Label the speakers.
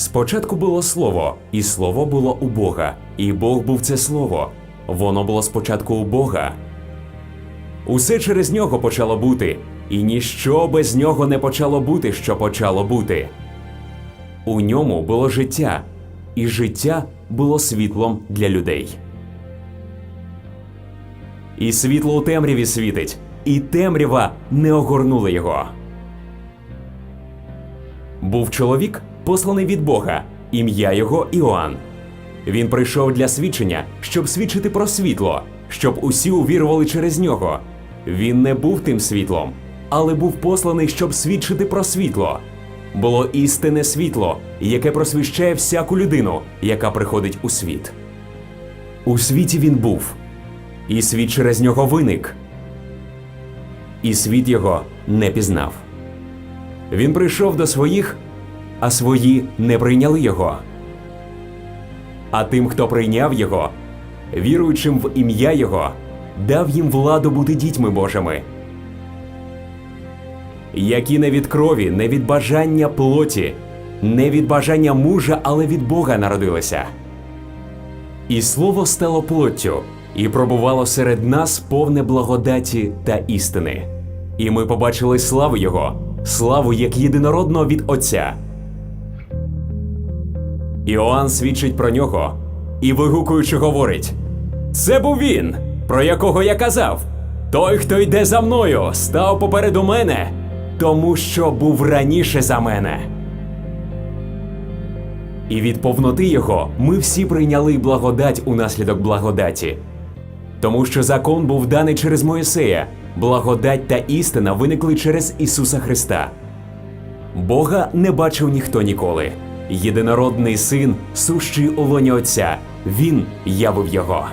Speaker 1: Спочатку було слово, і слово було у Бога, і Бог був це слово. Воно було спочатку у Бога. Усе через нього почало бути, і ніщо без нього не почало бути, що почало бути. У ньому було життя, і життя було світлом для людей. І світло у темряві світить, і темрява не огорнула його. Був чоловік, посланий від Бога, ім'я його Іоанн. Він прийшов для свідчення, щоб свідчити про світло, щоб усі увірували через нього. Він не був тим світлом, але був посланий, щоб свідчити про світло. Було істинне світло, яке просвіщає всяку людину, яка приходить у світ. У світі він був, і світ через нього виник. І світ його не пізнав. Він прийшов до своїх, а свої не прийняли його. А тим, хто прийняв його, віруючим в ім'я Його, дав їм владу бути дітьми Божими, які не від крові, не від бажання плоті, не від бажання мужа, але від Бога народилися. І слово стало плоттю, і пробувало серед нас повне благодаті та істини. І ми побачили славу Його, славу як єдинородного від Отця. Іоанн свідчить про нього і вигукуючи говорить: Це був він, про якого я казав. Той, хто йде за мною, став попереду мене, тому що був раніше за мене. І від повноти його ми всі прийняли благодать унаслідок благодаті. Тому що закон був даний через Моїсея, благодать та істина виникли через Ісуса Христа. Бога не бачив ніхто ніколи. Єдинородний син, сущий у лоні Отця, Він явив його.